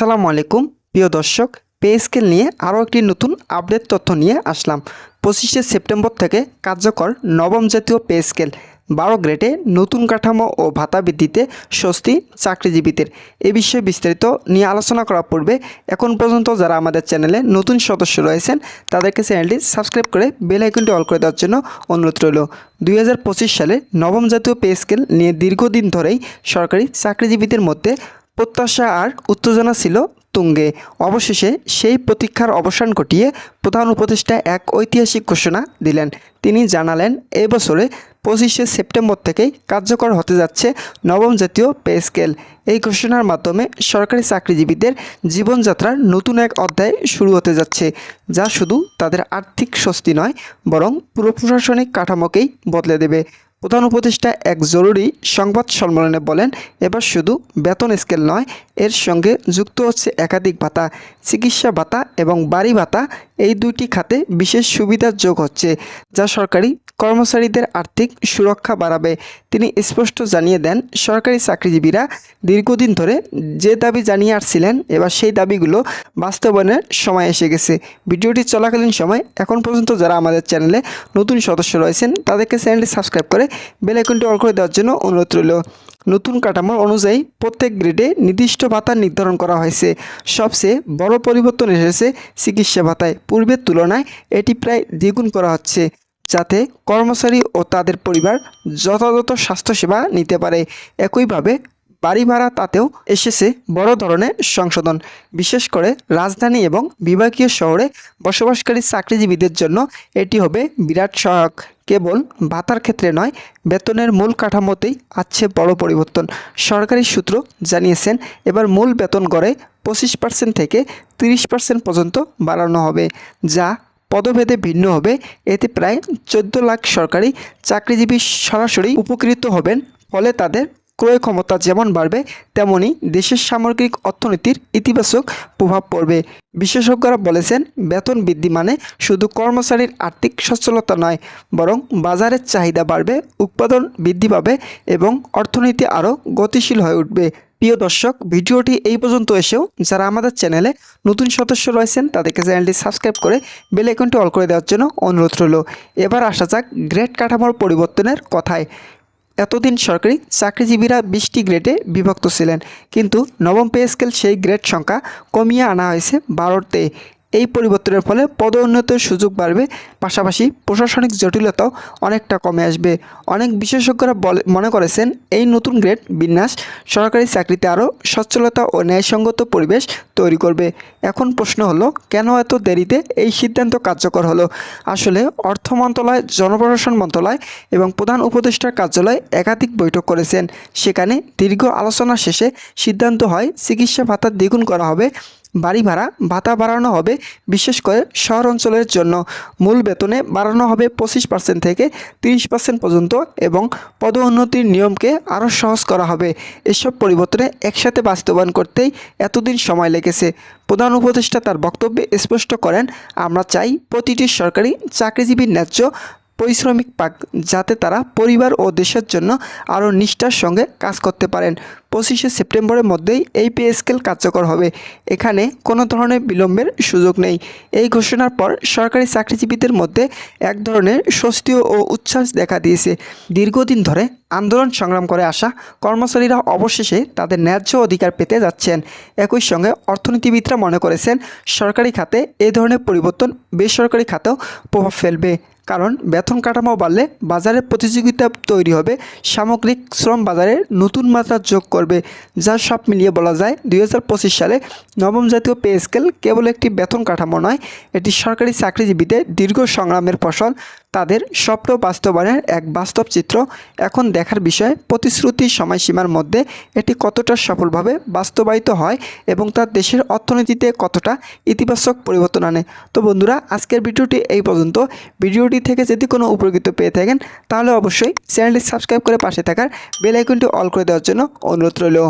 আসসালামু আলাইকুম, প্রিয় দর্শক। পে স্কেল নিয়ে আরও একটি নতুন আপডেট তথ্য নিয়ে আসলাম। পঁচিশে সেপ্টেম্বর থেকে কার্যকর নবম জাতীয় পে স্কেল বারো গ্রেডে নতুন কাঠামো ও ভাতা বৃদ্ধিতে স্বস্তি চাকরিজীবীদের। এ বিষয়ে বিস্তারিত নিয়ে আলোচনা করার পূর্বে এখন পর্যন্ত যারা আমাদের চ্যানেলে নতুন সদস্য রয়েছেন, তাদেরকে চ্যানেলটি সাবস্ক্রাইব করে বেল আইকনটি অল করে দেওয়ার জন্য অনুরোধ রইল। দুই হাজার পঁচিশ সালে নবম জাতীয় পে স্কেল নিয়ে দীর্ঘদিন ধরেই সরকারি চাকরিজীবীদের মধ্যে প্রত্যাশা আর উত্তেজনা ছিল তুঙ্গে। অবশেষে সেই প্রতীক্ষার অবসান ঘটিয়ে প্রধান উপদেষ্টা এক ঐতিহাসিক ঘোষণা দিলেন। তিনি জানালেন এই বছরে পঁচিশে সেপ্টেম্বর থেকেই কার্যকর হতে যাচ্ছে নবম জাতীয় পে স্কেল। এই ঘোষণার মাধ্যমে সরকারি চাকরিজীবীদের জীবনযাত্রার নতুন এক অধ্যায় শুরু হতে যাচ্ছে, যা শুধু তাদের আর্থিক স্বস্তি নয়, বরং পুরো প্রশাসনিক কাঠামোকেই বদলে দেবে। প্রধান উপদেষ্টা এক জরুরি সংবাদ সম্মেলনে বলেন, এবার শুধু বেতন স্কেল নয়, এর সঙ্গে যুক্ত হচ্ছে একাধিক ভাতা, চিকিৎসা ভাতা এবং বাড়ি ভাতা। এই দুইটি খাতে বিশেষ সুবিধার যোগ হচ্ছে, যা সরকারি কর্মচারীদের আর্থিক সুরক্ষা বাড়াবে। তিনি স্পষ্ট জানিয়ে দেন, সরকারি চাকরিজীবীরা দীর্ঘদিন ধরে যে দাবি জানিয়ে আসছিলেন, এবার সেই দাবিগুলো বাস্তবায়নের সময় এসে গেছে। ভিডিওটি চলাকালীন সময়, এখন পর্যন্ত যারা আমাদের চ্যানেলে নতুন সদস্য রয়েছেন, তাদেরকে চ্যানেলটি সাবস্ক্রাইব করে বেল আইকনটি অল করে দেওয়ার জন্য অনুরোধ রইল। নতুন কাঠামো অনুযায়ী প্রত্যেক গ্রেডে নির্দিষ্ট ভাতা নির্ধারণ করা হয়েছে। সবচেয়ে বড় পরিবর্তন এসেছে চিকিৎসা ভাতায়। পূর্বের তুলনায় এটি প্রায় দ্বিগুণ করা হচ্ছে। যাতে কর্মচারী ও তাদের পরিবার যথাযথ স্বাস্থ্যসেবা নিতে পারে। একইভাবে বাড়ি ভাড়া তাতেও এসেছে বড় ধরনের সংশোধন। বিশেষ করে রাজধানী এবং বিভাগীয় শহরে বসবাসকারী চাকরিজীবীদের জন্য এটি হবে বিরাট সহায়ক। কেবল ভাতার ক্ষেত্রে নয়, বেতনের মূল কাঠামোতেই আছে বড় পরিবর্তন। সরকারি সূত্র জানিয়েছেন, এবার মূল বেতন গড়ে পঁচিশ পার্সেন্ট থেকে তিরিশ পার্সেন্ট পর্যন্ত বাড়ানো হবে, যা পদভেদে ভিন্ন হবে। এতে প্রায় চোদ্দ লাখ সরকারি চাকরিজীবী সরাসরি উপকৃত হবেন, ফলে তাদের ক্রয় ক্ষমতা যেমন বাড়বে, তেমনি দেশের সামগ্রিক অর্থনীতির ইতিবাচক প্রভাব পড়বে। বিশেষজ্ঞরা বলেছেন, বেতন বৃদ্ধি মানে শুধু কর্মচারীর আর্থিক সচ্ছলতা নয়, বরং বাজারের চাহিদা বাড়বে, উৎপাদন বৃদ্ধি পাবে এবং অর্থনীতি আরও গতিশীল হয়ে উঠবে। প্রিয় দর্শক, ভিডিওটি এই পর্যন্ত এসেও যারা আমাদের চ্যানেলে নতুন সদস্য রয়েছেন, তাদেরকে চ্যানেলটি সাবস্ক্রাইব করে বেল আইকনটি অল করে দেওয়ার জন্য অনুরোধ রইল। এবার আসা যাক গ্রেড কাঠামোর পরিবর্তনের কথায়। এতদিন সরকারি চাকরিজীবীরা বিশটি গ্রেডে বিভক্ত ছিলেন, কিন্তু নবম পে স্কেল সেই গ্রেড সংখ্যা কমিয়ে আনা হয়েছে বারোতে এই পরিবর্তনের ফলে পদোন্নতির সুযোগ বাড়বে, পাশাপাশি প্রশাসনিক জটিলতাও অনেকটা কমে আসবে। অনেক বিশেষজ্ঞরা বলে মনে করেছেন, এই নতুন গ্রেড বিন্যাস সরকারি চাকরিতে আরও সচ্ছলতা ও ন্যায়সঙ্গত পরিবেশ তৈরি করবে। এখন প্রশ্ন হলো, কেন এত দেরিতে এই সিদ্ধান্ত কার্যকর হলো? আসলে অর্থ মন্ত্রণালয়, জনপ্রশাসন মন্ত্রণালয় এবং প্রধান উপদেষ্টার কার্যালয় একাধিক বৈঠক করেছেন। সেখানে দীর্ঘ আলোচনা শেষে সিদ্ধান্ত হয়, চিকিৎসা ভাতা দ্বিগুণ করা হবে। বাড়ি ভাড়া, ভাতা বাড়ানো হবে, বিশেষ করে শহর অঞ্চলের জন্য। মূল বেতনে বাড়ানো হবে পঁচিশ পার্সেন্ট থেকে তিরিশ পার্সেন্ট পর্যন্ত এবং পদোন্নতির নিয়মকে আরও সহজ করা হবে। এসব পরিবর্তনে একসাথে বাস্তবায়ন করতেই এতদিন সময় লেগেছে। প্রধান উপদেষ্টা তার বক্তব্যে স্পষ্ট করেন, আমরা চাই প্রতিটি সরকারি চাকরিজীবীর ন্যায্য পরিশ্রমিক পাক, যাতে তারা পরিবার ও দেশের জন্য আরও নিষ্ঠার সঙ্গে কাজ করতে পারেন। পঁচিশে সেপ্টেম্বরের মধ্যেই এই পে স্কেল কার্যকর হবে। এখানে কোনো ধরনের বিলম্বের সুযোগ নেই। এই ঘোষণার পর সরকারি চাকরিজীবীদের মধ্যে এক ধরনের স্বস্তি ও উচ্ছ্বাস দেখা দিয়েছে। দীর্ঘদিন ধরে আন্দোলন সংগ্রাম করে আসা কর্মচারীরা অবশেষে তাদের ন্যায্য অধিকার পেতে যাচ্ছেন। একই সঙ্গে অর্থনীতিবিদরা মনে করেছেন, সরকারি খাতে এ ধরনের পরিবর্তন বেসরকারি খাতেও প্রভাব ফেলবে। কারণ বেতন কাঠামো বাড়লে বাজারের প্রতিযোগিতা তৈরি হবে। সামগ্রিক শ্রম বাজারে নতুন মাত্রা যোগ করবে, যা সব মিলিয়ে বলা যায় দুই হাজার পঁচিশ সালে নবম জাতীয় পে স্কেল কেবল একটি বেতন কাঠামো নয়, এটি সরকারি চাকরিজীবীদের দীর্ঘ সংগ্রামের ফসল। তাদের স্বপ্ন বাস্তবায়নের এক বাস্তব চিত্র এখন দেখার বিষয়। প্রতিশ্রুতি সময়সীমার মধ্যে এটি কতটা সফলভাবে বাস্তবায়িত হয় এবং তার দেশের অর্থনীতিতে কতটা ইতিবাচক পরিবর্তন আনে। তো বন্ধুরা, আজকের ভিডিওটি এই পর্যন্ত। ভিডিওটি থেকে যদি কোনো উপকৃত পেয়ে থাকেন, তাহলে অবশ্যই চ্যানেলটি সাবস্ক্রাইব করে পাশে থাকার বেল আইকনটি অল করে দেওয়ার জন্য অনুরোধ রইল।